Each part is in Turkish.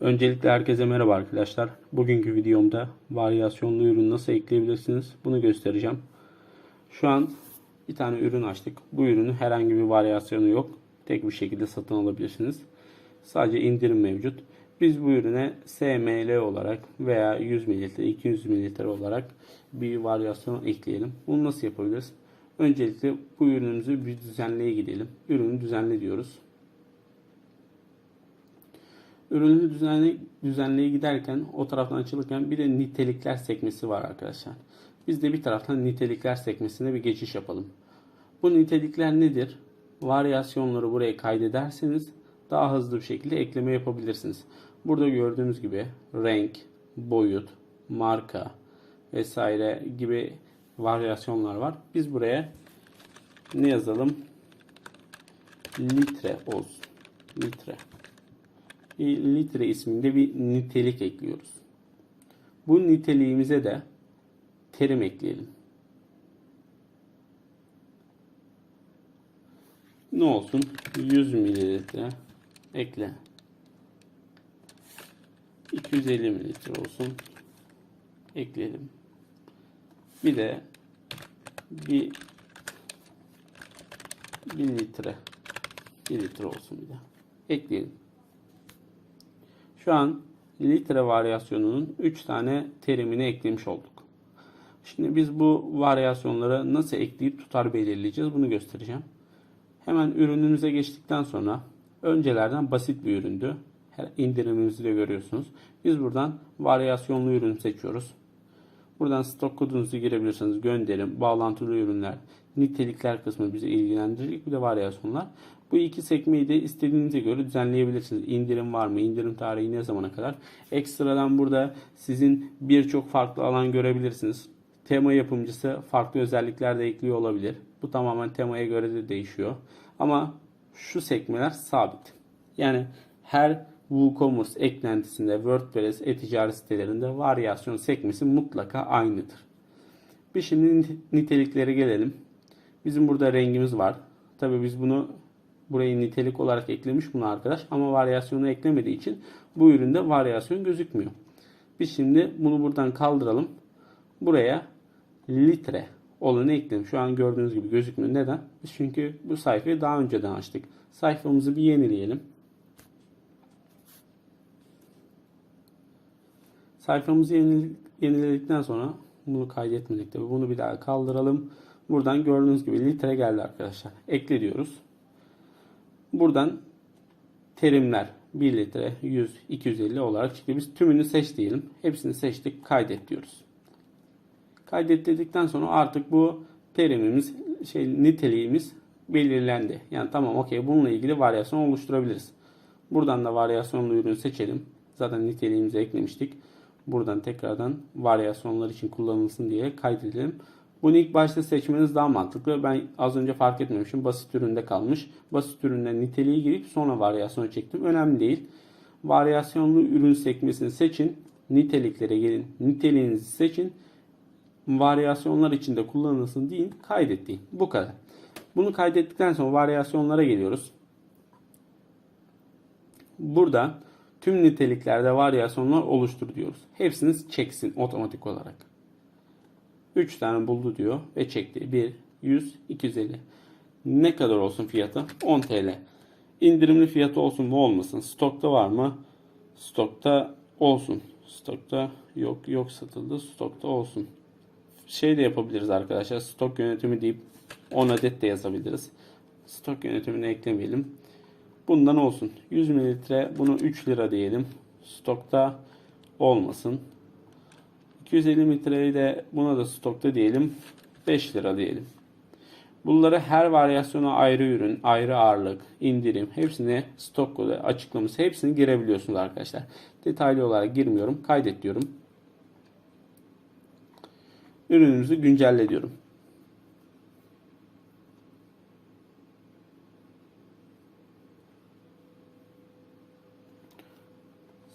Öncelikle herkese merhaba arkadaşlar. Bugünkü videomda varyasyonlu ürün nasıl ekleyebilirsiniz bunu göstereceğim. Şu an bir tane ürün açtık. Bu ürünün herhangi bir varyasyonu yok. Tek bir şekilde satın alabilirsiniz. Sadece indirim mevcut. Biz bu ürüne SML olarak veya 100 ml, 200 ml olarak bir varyasyon ekleyelim. Bunu nasıl yapabiliriz? Öncelikle bu ürünümüzü bir düzenleye gidelim. Ürünü düzenle diyoruz. Ürünü düzenle, düzenleye giderken o taraftan açılırken bir de nitelikler sekmesi var arkadaşlar. Biz de bir taraftan nitelikler sekmesine bir geçiş yapalım. Bu nitelikler nedir? Varyasyonları buraya kaydederseniz daha hızlı bir şekilde ekleme yapabilirsiniz. Burada gördüğünüz gibi renk, boyut, marka vesaire gibi varyasyonlar var. Biz buraya ne yazalım? Litre olsun. Litre litre isminde bir nitelik ekliyoruz. Bu niteliğimize de terim ekleyelim. Ne olsun? 100 mililitre ekle. 250 mililitre olsun. Ekleyelim. Bir de bir 1 litre 1 litre olsun bir de. Ekleyelim. Şu an litre varyasyonunun 3 tane terimini eklemiş olduk. Şimdi biz bu varyasyonları nasıl ekleyip tutar belirleyeceğiz bunu göstereceğim. Hemen ürünümüze geçtikten sonra öncelerden basit bir üründü. Her indirimimizi de görüyorsunuz. Biz buradan varyasyonlu ürün seçiyoruz. Buradan stok kodunuzu girebilirsiniz. Gönderim, bağlantılı ürünler, nitelikler kısmı bizi ilgilendirecek. Bir de varyasyonlar. Bu iki sekmeyi de istediğinize göre düzenleyebilirsiniz. İndirim var mı? İndirim tarihi ne zamana kadar? Ekstradan burada sizin birçok farklı alan görebilirsiniz. Tema yapımcısı farklı özellikler de ekliyor olabilir. Bu tamamen temaya göre de değişiyor. Ama şu sekmeler sabit. Yani her WooCommerce eklentisinde WordPress e-ticaret sitelerinde varyasyon sekmesi mutlaka aynıdır. Bir şimdi niteliklere gelelim. Bizim burada rengimiz var. Tabii biz bunu burayı nitelik olarak eklemiş bunu arkadaş ama varyasyonu eklemediği için bu üründe varyasyon gözükmüyor. Biz şimdi bunu buradan kaldıralım. Buraya litre olanı ekledim. Şu an gördüğünüz gibi gözükmüyor. Neden? Biz çünkü bu sayfayı daha önceden açtık. Sayfamızı bir yenileyelim. Sayfamızı yeniledikten sonra bunu kaydetmedik tabi. Bunu bir daha kaldıralım. Buradan gördüğünüz gibi litre geldi arkadaşlar. Ekle diyoruz. Buradan terimler 1 litre 100 250 olarak çıktı. Biz tümünü seç diyelim. Hepsini seçtik. Kaydet diyoruz. Kaydet dedikten sonra artık bu terimimiz şey niteliğimiz belirlendi. Yani tamam okey bununla ilgili varyasyon oluşturabiliriz. Buradan da varyasyonlu ürün seçelim. Zaten niteliğimizi eklemiştik. Buradan tekrardan varyasyonlar için kullanılsın diye kaydedelim. Bunu ilk başta seçmeniz daha mantıklı. Ben az önce fark etmemişim. Basit üründe kalmış. Basit üründen niteliği girip sonra varyasyonu çektim. Önemli değil. Varyasyonlu ürün sekmesini seçin. Niteliklere gelin. Niteliğinizi seçin. Varyasyonlar içinde kullanılsın deyin. Kaydet deyin. Bu kadar. Bunu kaydettikten sonra varyasyonlara geliyoruz. Burada tüm niteliklerde varyasyonlar oluştur diyoruz. Hepsini çeksin otomatik olarak. 3 tane buldu diyor ve çekti. 1, 100, 250. Ne kadar olsun fiyatı? 10 TL. İndirimli fiyatı olsun mu olmasın? Stokta var mı? Stokta olsun. Stokta yok yok satıldı. Stokta olsun. Şey de yapabiliriz arkadaşlar. Stok yönetimi deyip 10 adet de yazabiliriz. Stok yönetimini eklemeyelim. Bundan olsun. 100 mililitre bunu 3 lira diyelim. Stokta olmasın. 250 mililitreyi de buna da stokta diyelim. 5 lira diyelim. Bunları her varyasyona ayrı ürün, ayrı ağırlık, indirim hepsine stok kodu açıklaması hepsini girebiliyorsunuz arkadaşlar. Detaylı olarak girmiyorum. Kaydet diyorum. Ürünümüzü güncelle diyorum.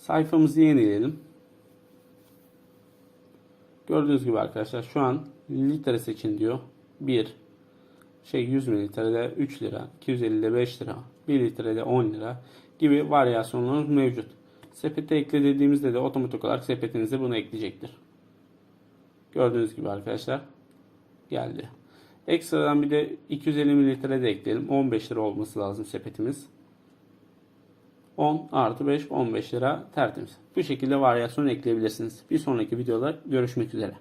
Sayfamızı yenileyelim. Gördüğünüz gibi arkadaşlar şu an litre seçin diyor. 1 şey 100 mililitrede 3 lira, 250'de 5 lira, 1 litrede 10 lira gibi varyasyonlarımız mevcut. Sepete ekle dediğimizde de otomatik olarak sepetinize bunu ekleyecektir. Gördüğünüz gibi arkadaşlar geldi. Ekstradan bir de 250 mililitre de ekleyelim. 15 lira olması lazım sepetimiz. 10 artı 5 15 lira tertemiz. Bu şekilde varyasyon ekleyebilirsiniz. Bir sonraki videoda görüşmek üzere.